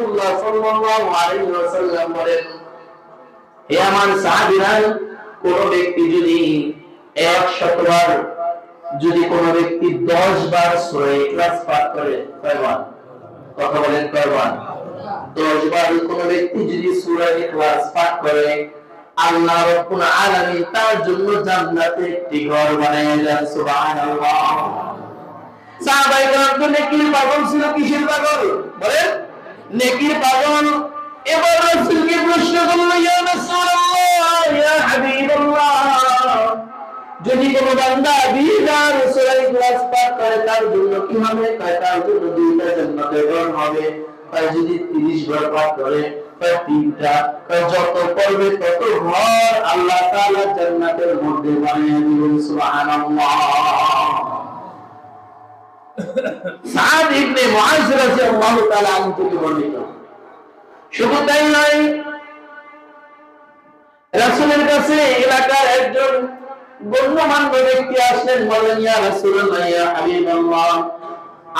রাসূলুল্লাহ সাল্লাল্লাহু আলাইহি ওয়াসাল্লাম বলেন, হে আমার সাহাবীরা, কোন ব্যক্তি যদি 100 বার যদি কোন ব্যক্তি 10 বার সূরা ইখলাস পাঠ করে, কয়বার? কথা বলেন কয়বার? 10 বার কোন ব্যক্তি যদি সূরা ইখলাস পাঠ করে, আল্লাহ রাব্বুল আলামিন তার জন্য জান্নাতে একটি ঘর বানিয়ে দেন, সুবহানাল্লাহ। সাহাবায়ে কেরাম তো নেকির পাগল ছিল কিসের পাগল? বলেন। নেকির পাগল? এবার রাসূলকে প্রশ্ন করল, ইয়া রাসূলুল্লাহ, ইয়া হাবিবাল্লাহ। যদি কোন বান্দা বিদার সূরা ইখলাস পাঠ করে, তার জন্য কি হবে? কয় তার জন্য দুইটা জান্নাতের ঘর হবে। কয় যদি 30 বার পাঠ করে কয় তিনটা। কয় যত পড়বে তত ঘর আল্লাহ তাআলা জান্নাতের মধ্যে বানিয়ে দিবেন, সুবহানাল্লাহ। সাদ ইবনে মুআজ রাদিয়াল্লাহু তাআলা আনহু থেকে বর্ণিত। শুধু তাই নয়, রাসূলের কাছে এলাকার একজন গণ্যমান্য ব্যক্তি ইয়া রাসূলুল্লাহ ইয়া হাবিবাল্লাহ,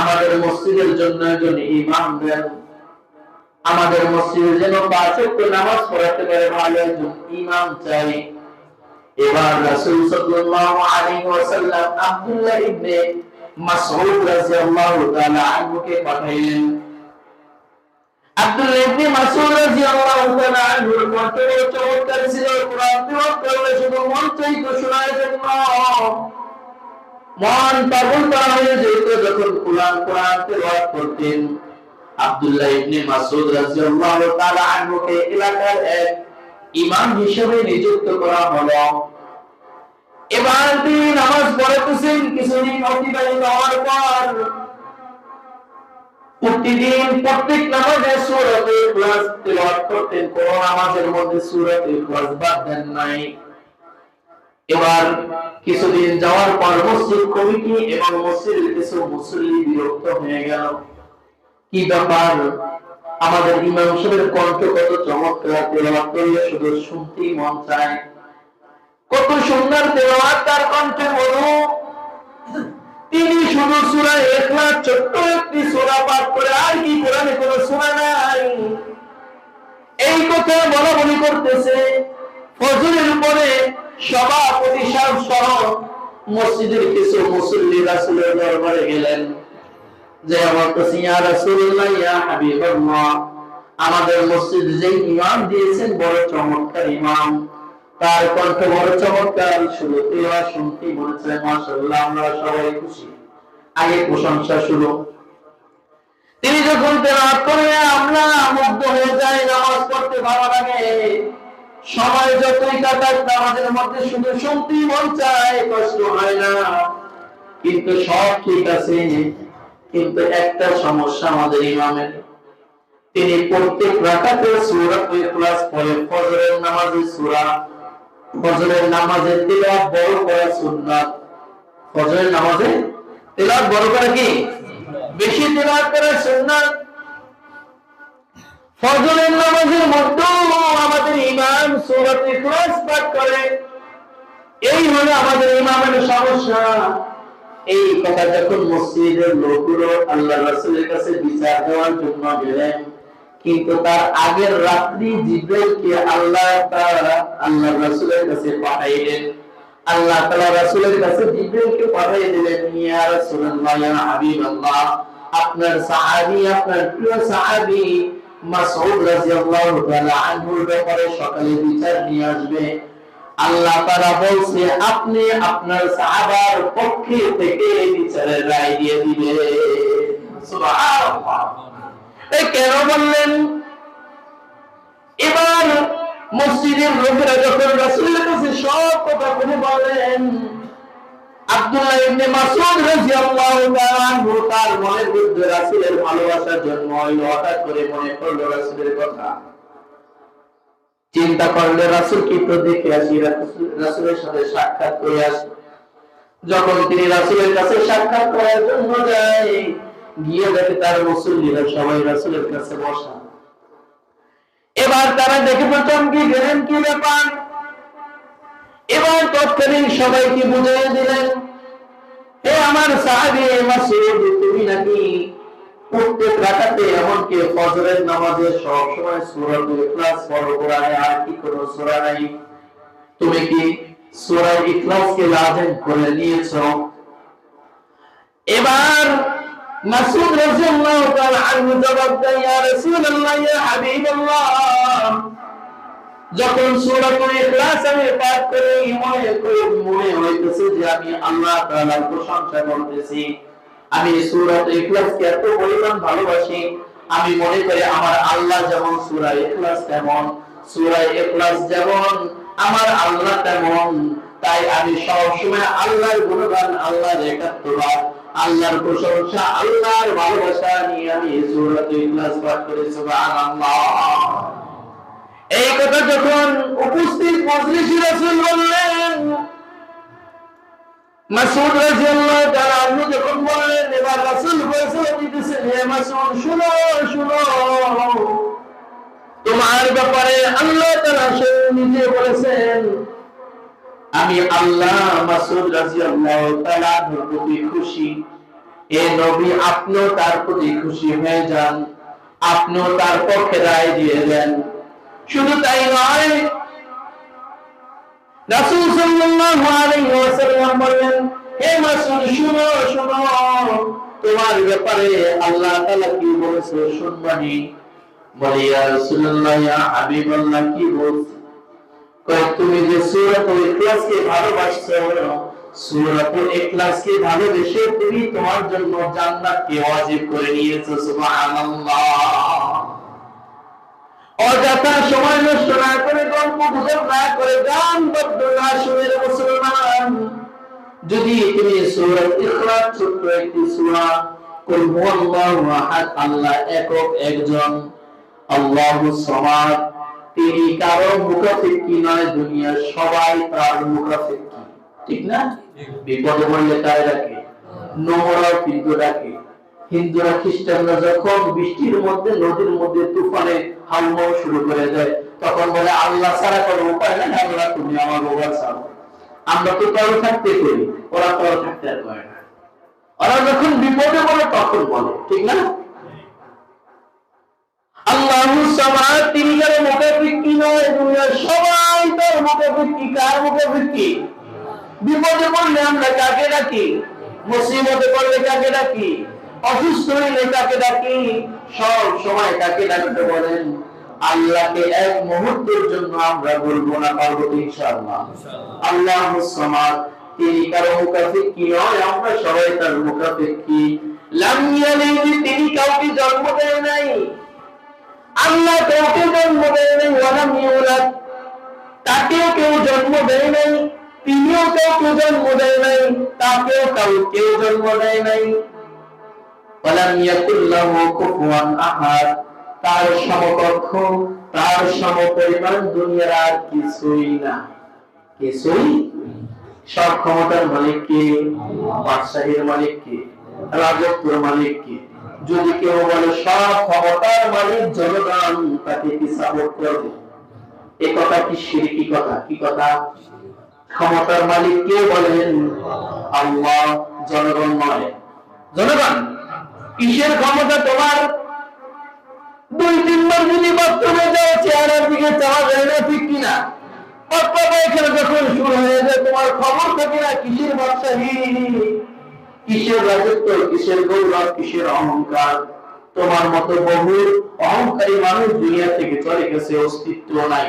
আমাদের মসজিদের জন্য একজন ইমাম দেন। আমাদের মসজিদে যেন পাঁচ নামাজ পড়াতে পারে, ভালো একজন ইমাম চাই। এবার রাসূল সাল্লাল্লাহু আলাইহি ওয়াসাল্লাম আব্দুল্লাহ ইবনে মন যখন কোরআন কোরআন করতেন। আব্দুল্লাহ ইবনে মাসউদ রাদিয়াল্লাহু তাআলা আনহুকে এলাকার এক ইমাম হিসেবে নিযুক্ত করা হলো। এবার তিনি নামাজ কিছুদিন অতিবাহিত হওয়ার পর প্রতিদিন প্রত্যেক নামাজে ইখলাস তেলাওয়াত করতেন কোন নামাজের মধ্যে ইখলাস বাদ দেন নাই। এবার কিছুদিন যাওয়ার পর মসজিদ কমিটি এবং মসজিদের কিছু মুসল্লি বিরক্ত হয়ে গেল। কি ব্যাপার? আমাদের ইমাম সাহেবের কণ্ঠ কত চমৎকার তেলাওয়াত করলে শুধু শুনতেই মন চায়। কত সুন্দর তেলাওয়াত তার কণ্ঠে মধু তিনি শুধু সূরা ইখলাস ছোট্ট একটি সূরা পাঠ করে আর কি কোরআনে কোনো সূরা নাই। এই কথা বলা বলি করতেছে। ফজরের উপরে সভাপতি সাহেব সহ মসজিদের কিছু মুসল্লি রাসূলের দরবারে গেলেন। যে আমার কাছে ইয়া রাসূলুল্লাহ, ইয়া হাবিবাল্লাহ। আমাদের মসজিদ যে ইমাম দিয়েছেন, বড় চমৎকার ইমাম। তার কণ্ঠ বড় চমৎকার বলেছে, মাশাআল্লাহ, আমরা সবাই খুশি। আগে প্রশংসা তিনি যখন করে আমরা মুগ্ধ হয়ে যাই, নামাজ পড়তে ভালো লাগে। সময় যতই নামাজের মধ্যে শুনতেই মন চায়, কষ্ট হয় না। কিন্তু সব ঠিক আছে। কিন্তু একটা সমস্যা আমাদের ইমামের। তিনি প্রত্যেক রাকাতে সূরা ইখলাস পড়ে, ফজরের নামাজে সূরা ফজরের নামাজে তিলাওয়াত বড় করা সুন্নাত। ফজরের নামাজে তিলাওয়াত বড় করা কি? বেশি তিলাওয়াত করা সুন্নাত। ফজরের নামাজের মধ্যেও আমাদের ইমাম সূরা ইখলাস পাঠ করে। এই হলো আমাদের ইমামের সমস্যা। এই কথা যখন মসজিদের লোকগুলো আল্লাহ রাসূলের কাছে বিচার দেওয়ার জন্য গেলেন কিন্তু তার আগের রাত্রি জিব্রাইলকে আল্লাহ তাআলা, আল্লাহ রাসূলের কাছে পাঠাইলেন। আল্লাহ তাআলা রাসূলের কাছে জিব্রাইলকে পাঠিয়ে দিলেন, ইয়া রাসূলুল্লাহ, ইয়া হাবিবাল্লাহ, আপনার সাহাবী, আপনার প্রিয় সাহাবী মাসউদ রাদিয়াল্লাহু তাআলা আনহুর ব্যাপারে সকালে বিচার নিয়ে আসবে। আল্লাহ তাআলা বলছে, আপনি আপনার সাহাবার পক্ষে থেকে বিচারের রায় দিয়ে দিবেন। কেন বললেন? এবার মসজিদের লোকেরা যখন কাছে সব কথা বলে বলেন চিন্তা করলে কি দেখে আসি সাথে সাক্ষাৎ করে আসি। যখন তিনি রাসূলের কাছে সাক্ষাৎ করার জন্য যায় গিয়ে দেখে তার মুসল্লিরা সবাই রাসূলের কাছে বসা। এবার তারা দেখে প্রথম কি গেলেন, কি ব্যাপার? এবার তৎকালীন সবাইকে বুঝিয়ে দিলেন, হে আমার সাহাবী মাসুদ তুমি নাকি প্রত্যেক রাকাতে এমনকি ফজরের নামাজে সব সময় সূরাতুল ইখলাস পড়ো? কোরআনে আর কি কোনো সূরা নাই? তুমি কি সূরা ইখলাসকে লাজিম করে নিয়েছো? এবার মাসুদ রাদিয়াল্লাহু তাআলা আনহু জবাব দেয়, ইয়া রাসূলুল্লাহ, ইয়া হাবিবাল্লাহ। যখন সূরাতুল ইখলাস আমি পাঠ করি, মনে করি, মনে হইতেছে যে আমি আল্লাহ তাআলার প্রশংসা করতেছি। আমি এত পরিমাণ ভালোবাসি, আমি মনে করি আমার আল্লাহ যেমন সূরা ইখলাস তেমন, সূরা ইখলাস যেমন, আমার আল্লাহ তেমন। তাই আমি সব সময় আল্লাহর গুণগান, আল্লাহর একাত্মবাদ আল্লাহর প্রশংসা, আল্লাহর ভালোবাসা নিয়ে আমি সূরাতুল ইখলাস পাঠ করি, সুবহানাল্লাহ। এই কথা যখন উপস্থিত মজলিসি রাসূল বললেন, মাসউদ রাদিয়াল্লাহু তাআলা আনহু যখন বললেন, এবার রাসূল ফয়সালা দিতেছেন হে মাসউদ, শুনো শুনো। তোমার ব্যাপারে আল্লাহ তাআলা সে নিজে বলেছেন আমি আল্লাহ মাসউদ রাদিয়াল্লাহু তাআলা প্রতি খুশি। এ নবী আপনিও তার প্রতি খুশি হয়ে যান, আপনিও তার পক্ষে রায় দিয়ে দেন। শুধু তাই নয়, রাসূল সাল্লাল্লাহু আলাইহি ওয়াসাল্লাম বললেন, হে মাসুদ শুনো শুনো, তোমার ব্যাপারে আল্লাহ তাআলা কি বলেছে শুনবানি? বলে, ইয়া রাসূলুল্লাহ, ইয়া হাবিবাল্লাহ, কি বলছে? তুমি যে সূরাতুল ইখলাসকে ভালোবাসছো, সূরাতুল ইখলাসকে ভালোবেসে তুমি তোমার জন্য জান্নাতকে ওয়াজিব করে নিয়েছো, সুবহানাল্লাহ। অযথা সময় নষ্ট না করে, গল্প গুজব না করে, গান বদ্ধ না শুনে মুসলমান। যদি তুমি সূরাত ইখলাস, ছোট্ট একটি কুল হুয়াল্লাহু আহাদ, আল্লাহ একক একজন আল্লাহুস সামাদ তিনি কারও মুখাফিকি নয় দুনিয়ার সবাই তার মুখাফিকি ঠিক না? বিপদে পড়লে কারে ডাকে? নোংরাও কিন্তু ডাকে। হিন্দুরা খ্রিস্টানরা যখন বৃষ্টির মধ্যে নদীর মধ্যে তুফানে হালমাও শুরু করে দেয় তখন বলে আল্লাহ ছাড়া কোনো উপায় নাই আল্লাহ তুমি আমার বাবা ছাড়ো আমরা তো তল থাকতে করি ওরা তল থাকতে করে না। ওরা যখন বিপদে বলে তখন বলে ঠিক না? সবাই তার বলেন? আল্লাহকে এক মুহূর্তের জন্য আমরা বলব না, পারব ইনশাআল্লাহ। আল্লাহ তিনি কারও মুখাফিক কি নয়, আমরা সবাই তার মুখাফিক কি তিনি কাউকে জন্ম দেয় নাই। আল্লাহ কাউকে জন্ম দেয় নাই, ওয়ালাম ইউলাদ। তাকেও কেউ জন্ম দেয় নাই, তিনিও কাউকে জন্ম দেয় নাই, তাকেও কাউকে জন্ম দেয় নাই। ওয়ালাম ইয়াকুল লাহু কুফুয়ান আহাদ। তার সমকক্ষ, তার সমপরিমাণ দুনিয়ার আর কিছুই না। কিছুই? সব ক্ষমতার মালিক কে? বাদশাহীর মালিক কে? রাজত্বের মালিক কে? যদি কেউ বলে, সব ক্ষমতার মালিক জনগণ তাকে কি সাপোর্ট করবে? এ কথা কি শিরকি? কথা? কি কথা? ক্ষমতার মালিক কে বলেন? আল্লাহ জনগণ নয় জনগণ, কিসের ক্ষমতা তোমার? দুই, তিনবার যদি বাথরুমে যাও চেহারার দিকে চাওয়া যায় না, ঠিক কিনা পাপ্পা পায়খানা যখন শুরু হয়ে যায়, তোমার খবর থাকে না, কিসের বাদশাহী কিসের রাজত্ব, কিসের গৌরব, কিসের অহংকার? তোমার মতো বহু অহংকারী মানুষ দুনিয়া থেকে চলে গেছে, অস্তিত্ব নাই,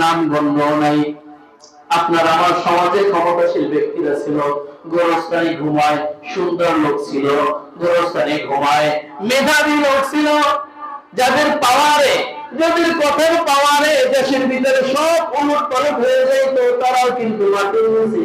নাম গন্ধ নাই। আপনার আমার সমাজে ক্ষমতাশীল ব্যক্তিরা ছিল, গোরস্থানে ঘুমায়, সুন্দর লোক ছিল, গোরস্থানে ঘুমায়, মেধাবী লোক ছিল। যাদের পাওয়ারে, যাদের কথার পাওয়ারে দেশের ভিতরে সব পালট হয়ে যায় তো তারাও কিন্তু মাটির নিচে।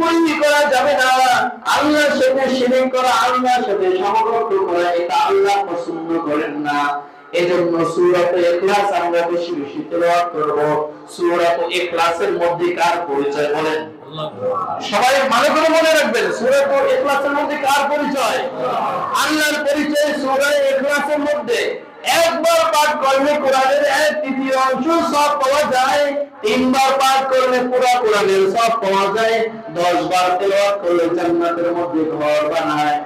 কুফরি করা যাবে না। আল্লাহর সাথে শিরিক করা, আল্লাহর সাথে সমগ্র করা, এটা আল্লাহ পছন্দ করেন না। এজন্য সূরাত ইখলাস আমরা বেশি বেশি তেলাওয়াত করব। সূরাত ইখলাসের মধ্যে কার পরিচয় বলেন? সবাই ভালো করে মনে রাখবেন সূরা তো ইখলাসের মধ্যে কার পরিচয়? আল্লাহর পরিচয় সূরা ইখলাসের মধ্যে। একবার পাঠ করলে কোরআনের এক তৃতীয় অংশ সব পাওয়া যায়, তিনবার পাঠ করলে পুরা কোরআনের সব পাওয়া যায় দশ বার তেলাওয়াত করলে জান্নাতের মধ্যে ঘর বানায়।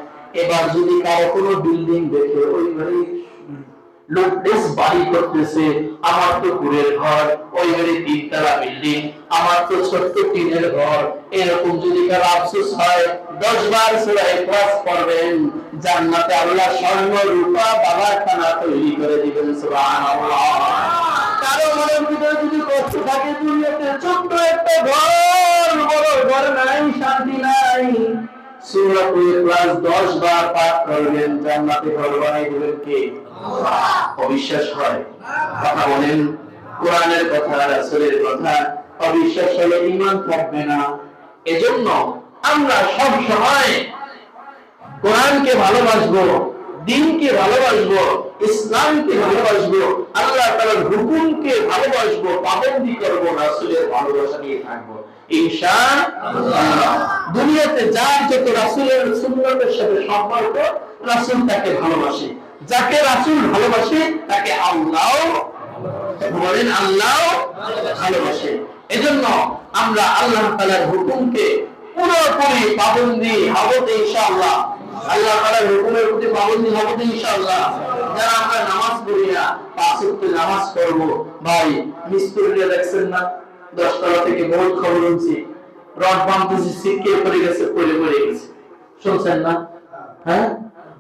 এবার যদি কারও কোনো বিল্ডিং দেখে, ওই ঘরে লোক বেশ বাড়ি করতেছে, আমার তো কুড়ের ঘর। ওই ঘরে তিনতলা বিল্ডিং, আমার তো ছোট্ট টিনের ঘর। এরকম যদি কারও আফসোস হয়, দশ বার সূরা ইখলাস পড়বেন। জান্নাতে আল্লাহ স্বর্ণ রূপা বাগাখানা তৈরি করে দিবেন, সুবহানাল্লাহ। কারও মনের ভিতরে যদি কষ্ট থাকে, দুনিয়াতে ছোট্ট একটা ঘর, বড় ঘর নাই, শান্তি নাই। সূরাতুল ইখলাস 10 বার পাঠ করবেন, জান্নাতে ঘর বানাই দিবেন কে? অবিশ্বাস হয়। কথা বলেন। কোরআনের কথা, রাসূলের কথা অবিশ্বাস হলে ঈমান থাকবে না। এজন্য আমরা সব সময় কোরআনকে ভালোবাসবো, দিনকে ভালোবাসবো, ইসলামকে ভালোবাসবো, আল্লাহ তাআলার হুকুমকে ভালোবাসবো, পাবন্দি করব, রাসূলের ভালোবাসা নিয়ে থাকব। ইনশাআল্লাহ। দুনিয়াতে যার যত রাসূলের সুন্নতের সাথে সম্পর্ক, রাসুল তাকে ভালোবাসে। যাকে রাসূল ভালোবাসে, তাকে আল্লাহ বলেন আল্লাহ ভালোবাসে। এজন্য আমরা আল্লাহ তাআলার হুকুমকে পুরোপুরি পাবন্দি হব তো ইনশাআল্লাহ। আল্লাহ তাআলার হুকুমের প্রতি পাবন্দি হব তো ইনশাআল্লাহ। যারা আমরা নামাজ পড়ি না, পাঁচ নামাজ পড়ব। ভাই মিস্ত্রিরা দেখছেন না? দশতলা থেকে বহুত খবর শুনছি। রড বাঁধতেছে সিটকে পড়ে গেছে, পড়ে পড়ে গেছে। শুনছেন না? হ্যাঁ?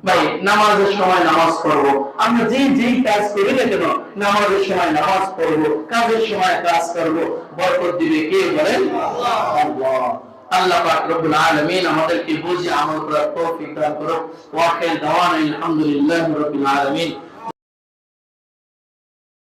ভাই, নামাজের সময় নামাজ পড়ব। আমরা যেই যেই কাজ করি না কেন, নামাজের সময় নামাজ পড়ব, কাজের সময় কাজ করব। বরকত দিবে কে বলেন? আমাদেরকে বুঝে আমল করার তৌফিক দান করুক। ওয়া আখির দাওয়ানা আলহামদুলিল্লাহি রাব্বিল আলামিন।